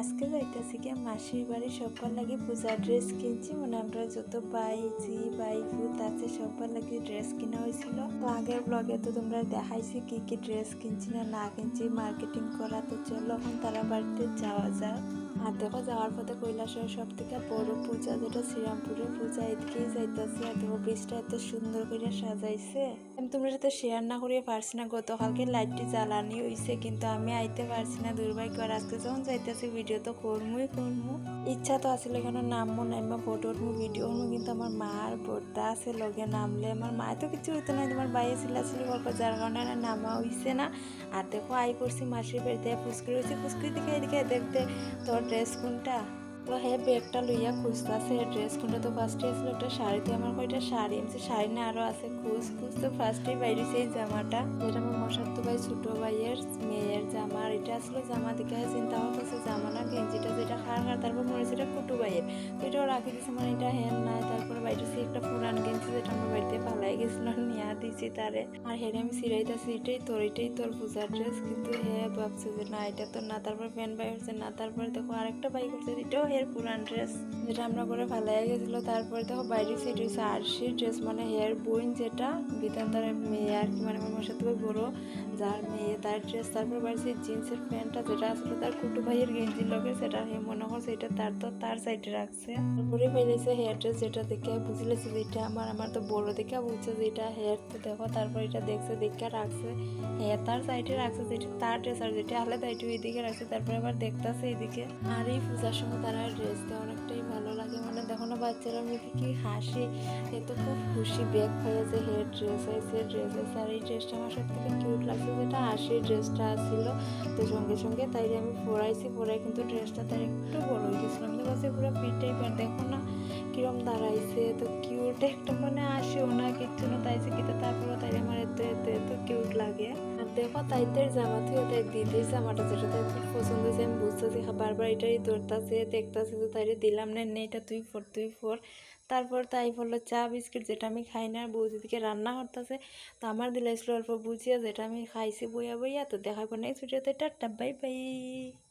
আজকে যাইতেছি কি মাসির বাড়ি সবার লাগে পূজার ড্রেস কিনছি। মানে আমরা যত বাই জি বাই ফুত আছে সবার লাগে ড্রেস কিনা হয়েছিল তো আগের ব্লগে তো তোমরা দেখাইছি কি কি ড্রেস কিনছি না না কিনছি। মার্কেটিং করা তো চলো, এখন তারা বাড়িতে যাওয়া যাক। আর দেখো যাওয়ার পথে কৈলাসের সব থেকে বড় পূজা যেটা শ্রীরামপুরের পূজা, এদিকেই যাইতেছি। আর দেখো ব্রিজটা এত সুন্দর করে সাজাইছে। আমি তোমরা সাথে শেয়ার না করিয়ে পারছি না, গতকালকে লাইটটি জ্বালানি হইছে, কিন্তু আমি আইতে পারছি না দুর্ভাগ্য। আর আজকে যখন যাইতেছি ভিডিও তো করমুই করমু। ইচ্ছা তো আসলে এখানে নামবো নামবো ফটো উঠবো ভিডিও উঠবো কিন্তু আমার মার বোর্ডটা আছে লগে নামলে। আমার মায় তো কিছু হইতো না তোমার বাইরে ছিলাছিল গল্প যার কারণে নামা হইছে না। আর দেখো, আই করছি, মাসির বাড়িতে ফুসকুরি হয়েছে ফুসকুরি দিকে এদিকে দেখতে তোর ড্রেস কোনটা? তো হে ব্যাগটা লইয়া খুঁজতেছে ড্রেস কোনটা? তো ফার্স্টে আসলো একটা শাড়িতে আমার কয়টা শাড়ি আনছে শাড়ি না আরও আছে, খুঁজ খুঁজ। তো ফার্স্টে বাইরে সেই জামাটা। যেটা আমার মশার তো ভাই, ছোট ভাইয়ের মেয়ের জামা। আর এটা আসলো জামা দেখে চিন্তা করতেছে জামা না, গেঞ্জিটা যেটা খার খার তারপর মনে হচ্ছে এটা কুটু ভাইয়ের। তো এটাও রাখি দিয়েছে মানে এটা হ্যান নাই। তারপরে বাইরে সে একটা পুরান গেঞ্জি, যেটা আমার বাড়িতে পালাই গেছিল। দিয়েছি তারে। আর হেরে আমি সিরাইতেছি এটাই তোর এটাই তোর পূজার ড্রেস কিন্তু হে ভাবছে যে না, এটা তোর না তারপর প্যান্ট বাই হচ্ছে না তারপর দেখো আরেকটা বাই করছে, এটাও হের পুরান ড্রেস যেটা আমরা করে ফালাই গেছিল, তারপরে দেখো বাইরে সেটা হচ্ছে আরশির ড্রেস মানে হেয়ার বোন যেটা, বিধান তার মেয়ে আর কি মানে আমার সাথে বড়। যার মেয়ে, তার ড্রেস তারপর বাড়ছে জিন্সের প্যান্টটা, যেটা আসলে তার কুটু ভাইয়ের গেঞ্জির লগে, সেটা হে মনে করছে এটা তার তো তার সাইডে রাখছে। তারপরে ফেলেছে হেয়ার ড্রেস যেটা দেখে বুঝলেছে যে এটা আমার আমার তো বড় দেখে বুঝছে যে এটা হেয়ার তো দেখো তারপর এটা দেখছে, দেখে রাখছে। হেয়ার তার সাইডে রাখছে, যেটা তার ড্রেস আর যেটা আলাদা, এটা এদিকে রাখছে। তারপরে আবার দেখতেছে এদিকে। আর এই পূজার সময় তারা ড্রেস দেয় অনেকটাই ভালো লাগে। মানে দেখো না, বাচ্চারা মুখে কি হাসি, এ তো খুব খুশি ব্যাগ হয়েছে হেয়ার ড্রেস হয়েছে ড্রেস হয়েছে। আর এই ড্রেসটা আমার সব থেকে কিউট লাগছে। যেটা আশির ড্রেসটা ছিল তো সঙ্গে সঙ্গে তাই আমি পরাইছি, পরাই কিন্তু ড্রেসটা তার একটু বড় হয়ে গেছিল। আমি পুরো পিঠটাই দেখো না কিরম দাঁড়াইছে তো কিউট একটা মানে আসেও না, কিচ্ছু না তাইছে কিন্তু আর তাইতের জামা থেকে তাই দিদির জামাটা যেটা তাই খুব পছন্দ হয়েছে আমি বুঝতেছি বারবার এটাই ধরতেছে দেখতেছে তো তাই দিলাম না নে এটা তুই ফোর তুই ফোর তারপর তাই বলল চা, বিস্কিট যেটা আমি খাই না বউ দিকে রান্না করতেছে তো আমার দিলাইছিল অল্প বুঝিয়া যেটা আমি খাইছি বইয়া বইয়া তো দেখা নেক্সট ভিডিওতে টাটা বাই বাই